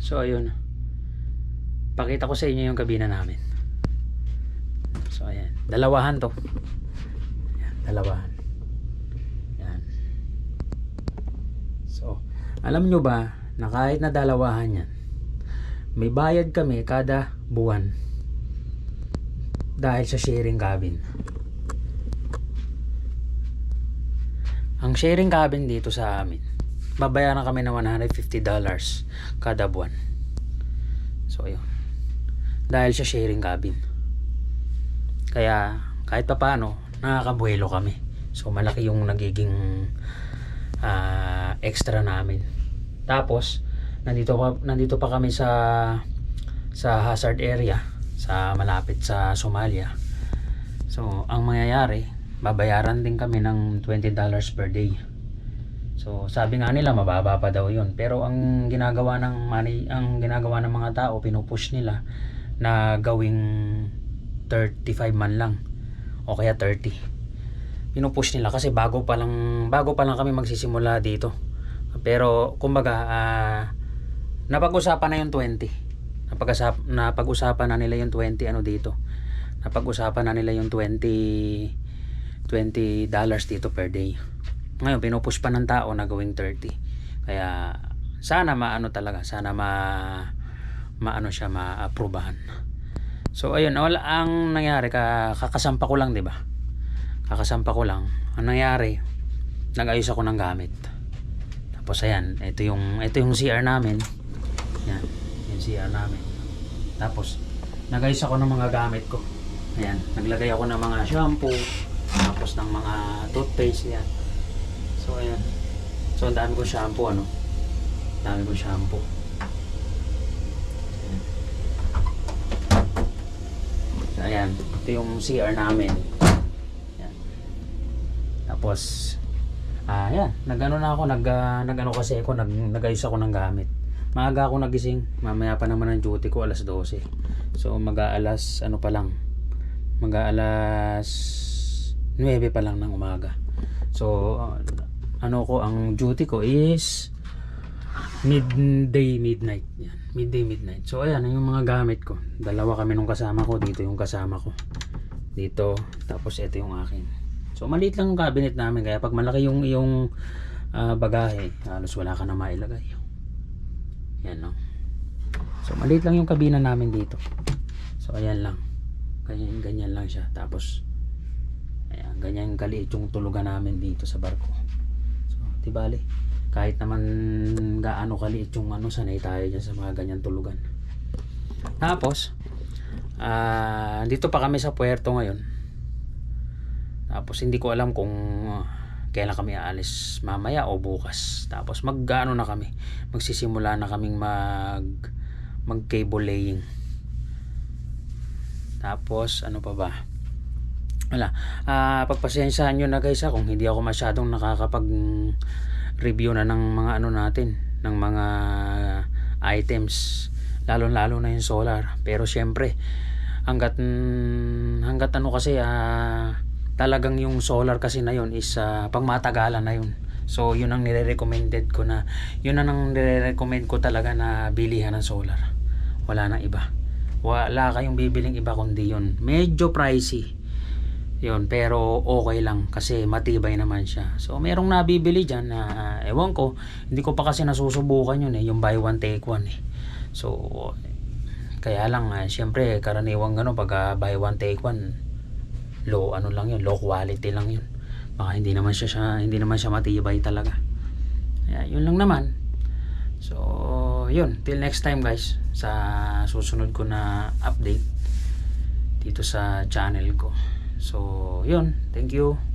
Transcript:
So ayun. Pakita ko sa inyo yung kabina namin. So ayan. Dalawahan to. Ayan, dalawahan. Yan. So, alam nyo ba na kahit na dalawahan yan, may bayad kami kada buwan dahil sa sharing cabin. Ang sharing cabin dito sa amin, babayaran kami ng $150 kada buwan. So, yun. Dahil sa sharing cabin. Kaya, kahit pa paano, nakakabuelo kami. So, malaki yung nagiging ah, extra namin. Tapos, nandito pa, nandito pa kami sa sa hazard area sa malapit sa Somalia. So, ang mangyayari, babayaran din kami ng $20 per day. So, sabi nga nila mababa pa daw 'yun. Pero ang ginagawa ng money, ang ginagawa ng mga tao, pinupush nila na gawing 35 man lang o kaya 30. Pinupush nila kasi bago pa lang bago pa lang kami magsisimula dito. Pero kumbaga ah, napag-usapan na yung 20. Napag-usap, napag-usapan na nila yung 20 ano dito. Napag-usapan na nila yung 20 20 dollars dito per day. Ngayon pinupush pa ng tao na gawing 30. Kaya sana maano talaga, sana ma maano siya maaprubahan. So ayun, wala ang nangyari ka kakasampa ko lang, 'di ba? Kakasampa ko lang. Ang nangyari, nag-ayos ako ng gamit. Tapos ayan, ito yung ito yung CR namin. Yan, yung CR namin. Tapos nag-ayos ako ng mga gamit ko. Ayan, naglagay ako ng mga shampoo, tapos ng mga toothpaste yan. So ayan. Ang dami ko shampoo ano. Ang dami ko shampoo. Ayan. So ayan, ito yung CR namin. Ayan. Tapos ah yan, nagano na ako, nag nagano kasi ako, nag nagayos ako ng gamit. Maaga ako nagising, mamaya pa naman ang duty ko alas 12. So mag-aalas ano pa lang. Mag-aalas 9 pa lang ng umaga. So ah, ano ko ang duty ko is midday midnight yan. Midday midnight. So ayan yung mga gamit ko. Dalawa kami nung kasama ko dito yung kasama ko. Dito tapos ito yung akin. So maliit lang yung cabinet namin kaya pag malaki yung yung ah, bagahe halos wala ka na mailagay. Yan no? So maliit lang yung kabina namin dito. So ayan lang. Ganyan, ganyan lang siya. Tapos ayan ganyan kaliit yung tulugan namin dito sa barko di bale. Kahit naman gaano kaliit yung ano sanay tayo dyan sa mga ganyan tulugan. Tapos ah dito pa kami sa puerto ngayon. Tapos hindi ko alam kung ah, kailan kami aalis mamaya o bukas. Tapos mag ano na kami. Magsisimula na kaming mag mag cable laying. Tapos ano pa ba wala. Ah pagpasensyahan nyo na guys ha, kung hindi ako masyadong nakakapag review na ng mga ano natin ng mga items. Lalo lalo na yung solar. Pero syempre hanggat mm, hanggat ano kasi ah, talagang yung solar kasi na yun is ah, pangmatagalan na yun. So yun ang nire-recommended ko na yun ang nire-recommend ko talaga na bilihan ng solar. Wala nang iba. Wala kayong bibiling iba kundi yun. Medyo pricey yun, pero okay lang kasi matibay naman siya. So, merong nabibili dyan na ewan ko, hindi ko pa kasi nasusubukan yun eh, yung buy one take one eh. So, kaya lang, ah, syempre, karaniwang gano pag ah, buy one take one, low ano lang yun, low quality lang yun. Baka hindi naman siya, siya hindi naman siya matibay talaga. Kaya, yun lang naman. So, yun, till next time guys, sa susunod ko na update dito sa channel ko. So, yun. Thank you.